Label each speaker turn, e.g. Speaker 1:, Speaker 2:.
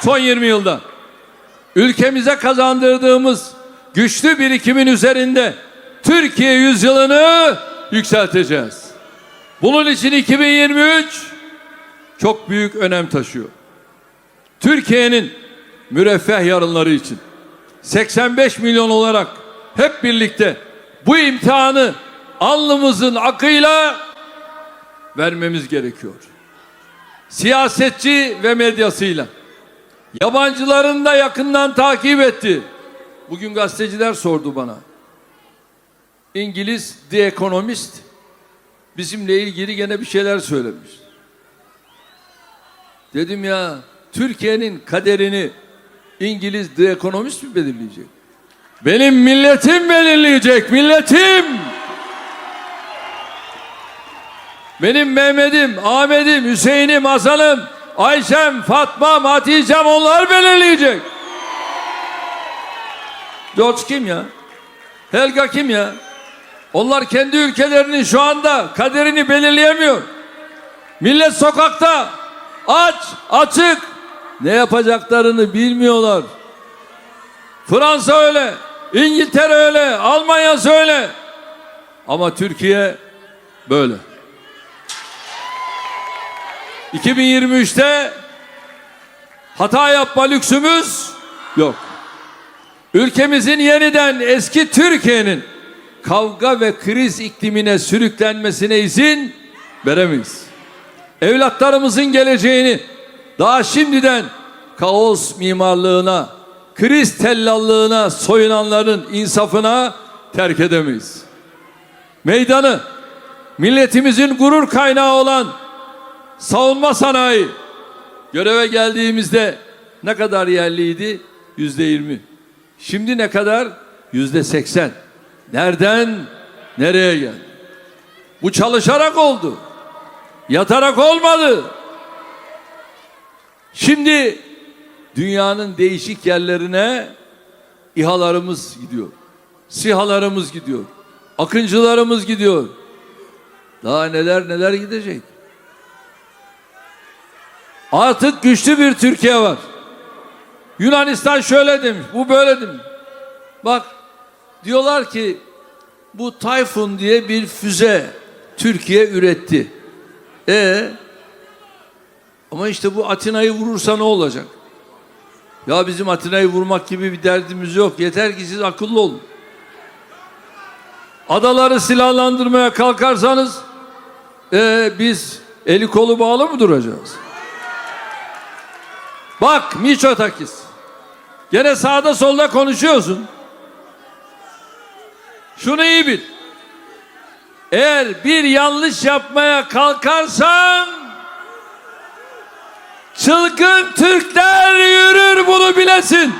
Speaker 1: son 20 yılda. Ülkemize kazandırdığımız güçlü birikimin üzerinde Türkiye yüzyılını yükselteceğiz. Bunun için 2023 çok büyük önem taşıyor. Türkiye'nin müreffeh yarınları için 85 milyon olarak hep birlikte bu imtihanı alnımızın akıyla vermemiz gerekiyor. Siyasetçi ve medyasıyla yabancıların da yakından takip etti. Bugün gazeteciler sordu bana. İngiliz The Economist bizimle ilgili gene bir şeyler söylemiş. Dedim ya Türkiye'nin kaderini İngiliz The Economist mi belirleyecek? Benim milletim belirleyecek, milletim. Benim Mehmet'im, Ahmet'im, Hüseyin'im, Hasan'ım, Ayşem, Fatma'm, Hatice'm onlar belirleyecek. George kim ya? Helga kim ya? Onlar kendi ülkelerinin şu anda kaderini belirleyemiyor. Millet sokakta aç, açık. Ne yapacaklarını bilmiyorlar. Fransa öyle, İngiltere öyle, Almanya öyle. Ama Türkiye böyle. 2023'te hata yapma lüksümüz yok. Ülkemizin yeniden eski Türkiye'nin kavga ve kriz iklimine sürüklenmesine izin veremeyiz. Evlatlarımızın geleceğini daha şimdiden kaos mimarlığına, kriz tellallığına soyunanların insafına terk edemeyiz. Meydanı milletimizin gurur kaynağı olan savunma sanayi göreve geldiğimizde ne kadar yerliydi? Yüzde yirmi. Şimdi ne kadar? Yüzde seksen. Nereden nereye geldi? Bu çalışarak oldu. Yatarak olmadı. Şimdi dünyanın değişik yerlerine İHA'larımız gidiyor. SİHA'larımız gidiyor. Akıncılarımız gidiyor. Daha neler neler gidecek. Artık güçlü bir Türkiye var. Yunanistan şöyle demiş, bu böyle demiş. Bak diyorlar ki bu Tayfun diye bir füze Türkiye üretti. E ama işte bu Atina'yı vurursa ne olacak? Ya bizim Atina'yı vurmak gibi bir derdimiz yok. Yeter ki siz akıllı olun. Adaları silahlandırmaya kalkarsanız e, biz eli kolu bağlı mı duracağız? Bak Miçotakis. Gene sağda solda konuşuyorsun. Şunu iyi bil. Eğer bir yanlış yapmaya kalkarsan çılgın Türkler yürür bunu bilesin.